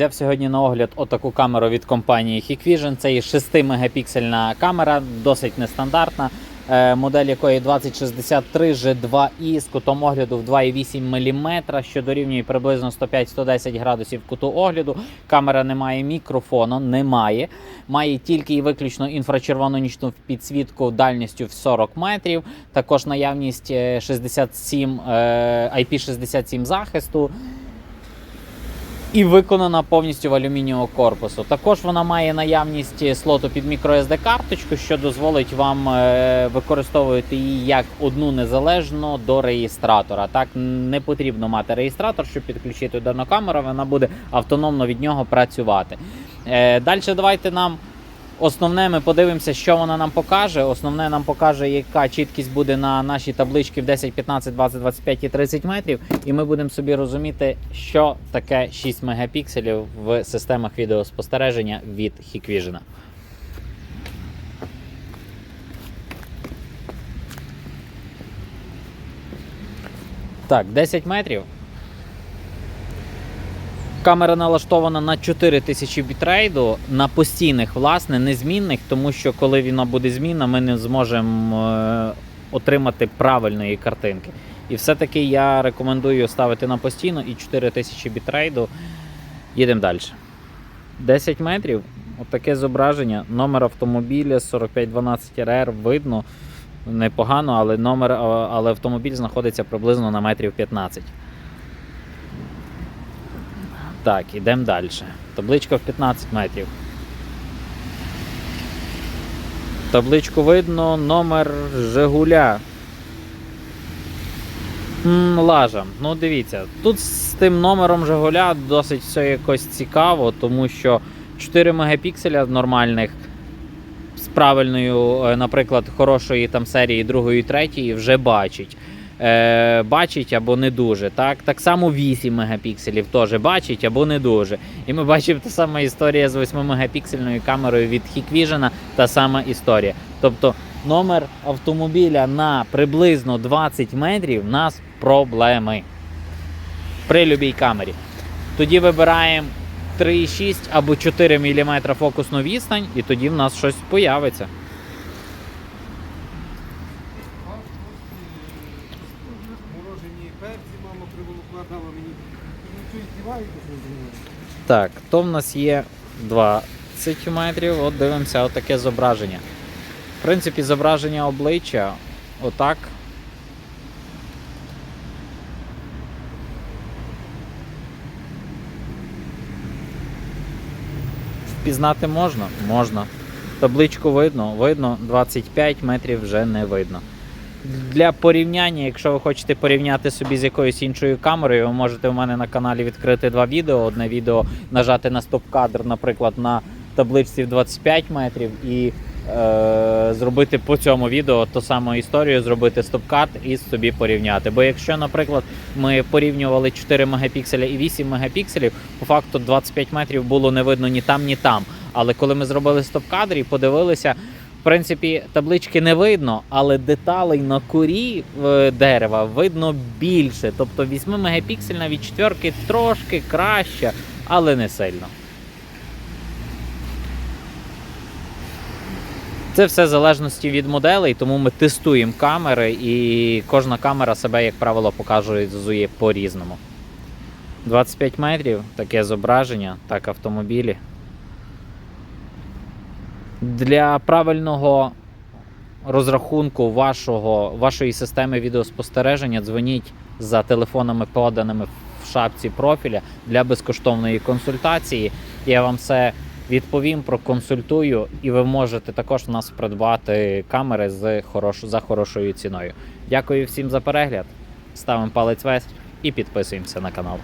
взяв сьогодні на огляд отаку камеру від компанії Hikvision. Це є 6 мегапіксельна камера, досить нестандартна. е, Модель якої 2063 G2i з кутом огляду в 2,8 мм, що дорівнює приблизно 105-110 градусів куту огляду. Камера не має мікрофону, немає. Має тільки і виключно інфрачервону нічну підсвітку дальністю в 40 метрів. Також наявність е, 67 е, IP67 захисту і виконана повністю в алюмінієвому корпусу. Також вона має наявність слоту під microSD карточку, що дозволить вам е, використовувати її як одну незалежно до реєстратора. Так не потрібно мати реєстратор, щоб підключити дану камеру, вона буде автономно від нього працювати. Е, Далі давайте нам. Основне, ми подивимося, що вона нам покаже. Основне нам покаже, яка чіткість буде на нашій табличці в 10, 15, 20, 25 і 30 метрів. І ми будемо собі розуміти, що таке 6 мегапікселів в системах відеоспостереження від Hikvision. Так, 10 метрів. Камера налаштована на 4000 бітрейду, на постійних, власне, незмінних, тому що коли вона буде змінна, ми не зможемо е, отримати правильної картинки. І все-таки я рекомендую ставити на постійно і 4000 бітрейду. Їдемо далі. 10 метрів, отаке зображення, номер автомобіля 4512RR видно непогано, але номер, але автомобіль знаходиться приблизно на метрів 15. Так, ідемо далі. Табличка в 15 метрів. Табличку видно, номер Жигуля. Лажа. Ну, дивіться, тут з тим номером Жигуля досить все якось цікаво, тому що 4 мегапікселя нормальних з правильною, е, наприклад, хорошої там серії другої, третьої вже бачить. Е, бачить або не дуже. Так так само 8 мегапікселів теж бачить або не дуже. І ми бачимо та сама історія з 8 мегапіксельною камерою від Hikvision, та сама історія. Тобто номер автомобіля на приблизно 20 метрів в нас проблеми при любій камері. Тоді вибираємо 3,6 або 4 мм фокусну відстань, і тоді в нас щось появиться. Морожені перці, мама приволокла мені. З мене? Так, то в нас є 20 метрів. От дивимося, отаке зображення. В принципі, зображення обличчя отак. Впізнати можна? Можна. Табличку видно, видно, 25 метрів вже не видно. Для порівняння, якщо ви хочете порівняти собі з якоюсь іншою камерою, ви можете у мене на каналі відкрити два відео. Одне відео нажати на стоп-кадр, наприклад, на табличці в 25 метрів, і е, зробити по цьому відео ту саму історію, зробити стоп-кат і собі порівняти. Бо якщо, наприклад, ми порівнювали 4 мегапікселя і 8 мегапікселів, по факту 25 метрів було не видно ні там, ні там. Але коли ми зробили стоп-кадр і подивилися. В принципі, таблички не видно, але деталей на корі е, дерева видно більше. Тобто 8 мегапіксельна від четверки трошки краще, але не сильно. Це все в залежності від моделей, тому ми тестуємо камери, і кожна камера себе, як правило, показує по-різному. 25 метрів, таке зображення, так автомобілі. Для правильного розрахунку вашого, вашої системи відеоспостереження дзвоніть за телефонами, поданими в шапці профіля для безкоштовної консультації. Я вам все відповім, проконсультую, і ви можете також в нас придбати камери з хорош... за хорошою ціною. Дякую всім за перегляд. Ставимо палець вверх і підписуємося на канал.